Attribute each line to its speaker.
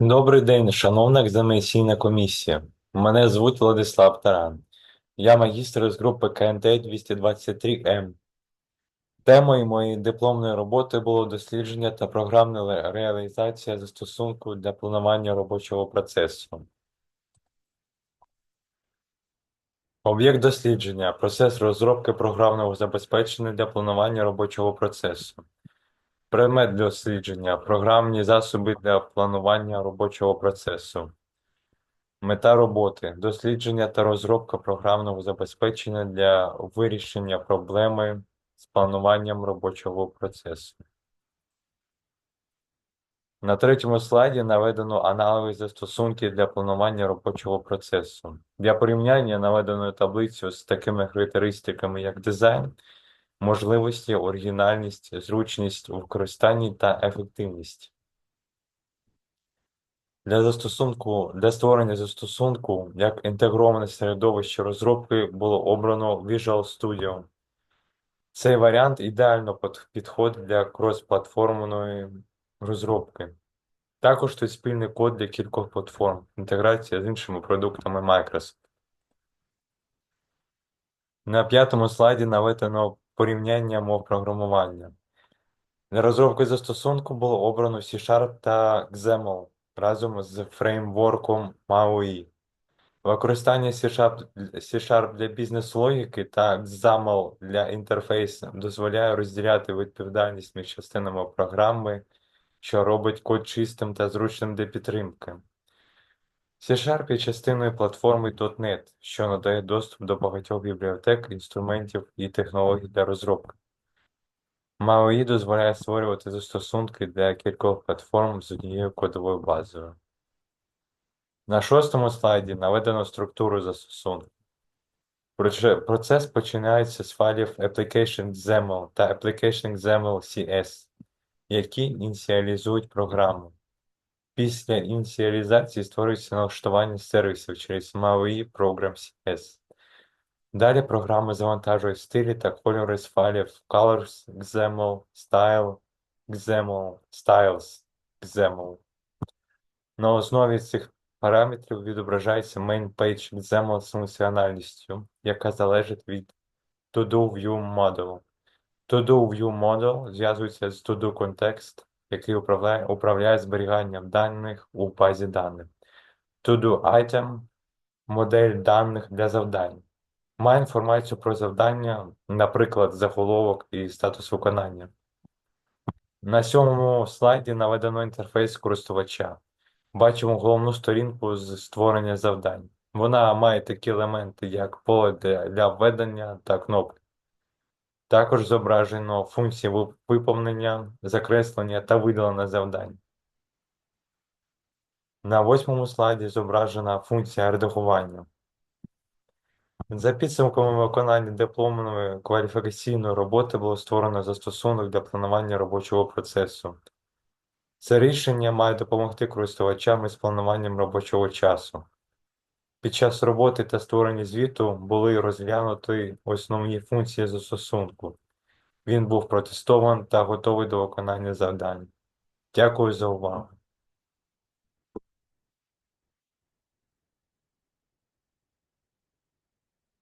Speaker 1: Добрий день, шановна екзаменаційна комісія. Мене звуть Владислав Таран. Я магістр з групи КНТ 223М. Темою моєї дипломної роботи було дослідження та програмна реалізація застосунку для планування робочого процесу. Об'єкт дослідження процес розробки програмного забезпечення для планування робочого процесу. Предмет дослідження програмні засоби для планування робочого процесу. Мета роботи дослідження та розробка програмного забезпечення для вирішення проблеми з плануванням робочого процесу. На третьому слайді наведено аналоги застосунки для планування робочого процесу. Для порівняння наведено таблицю з такими характеристиками, як дизайн, можливості, оригінальність, зручність у використанні та ефективність. Для застосунку, для створення застосунку як інтегроване середовище розробки було обрано Visual Studio. Цей варіант ідеально підходить для крос-платформної розробки. Також тут спільний код для кількох платформ, інтеграція з іншими продуктами Microsoft. На п'ятому слайді наведено порівняння мов програмування. Для розробки застосунку було обрано C-Sharp та XAML разом з фреймворком MAUI. Використання C-Sharp для бізнес-логіки та XAML для інтерфейсу дозволяє розділяти відповідальність між частинами програми, що робить код чистим та зручним для підтримки. C-Sharp є частиною платформи .NET, що надає доступ до багатьох бібліотек, інструментів і технологій для розробки. MAUI дозволяє створювати застосунки для кількох платформ з однією кодовою базою. На шостому слайді наведено структуру застосунку. Процес починається з файлів application.xaml та application.xaml.cs, які ініціалізують програму. Після ініціалізації створюється налаштування сервісів через MAUI Program.cs. Далі програма завантажує стилі та кольори з файлів colors, XAML, style, XAML, styles, XAML. На основі цих параметрів відображається main page XAML з функціональністю, яка залежить від. To-do view model зв'язується з to-do context, який управляє, управляє зберіганням даних у базі даних. To-do item модель даних для завдань. Має інформацію про завдання, наприклад, заголовок і статус виконання. На сьомому слайді наведено інтерфейс користувача. Бачимо головну сторінку з створення завдань. Вона має такі елементи, як поле для, введення та кнопки. Також зображено функції виповнення, закреслення та видалення завдань. На восьмому слайді зображена функція редагування. За підсумками виконання дипломної кваліфікаційної роботи було створено застосунок для планування робочого процесу. Це рішення має допомогти користувачам із плануванням робочого часу. Під час роботи та створення звіту були розглянуті основні функції застосунку. Він був протестований та готовий до виконання завдань. Дякую за увагу.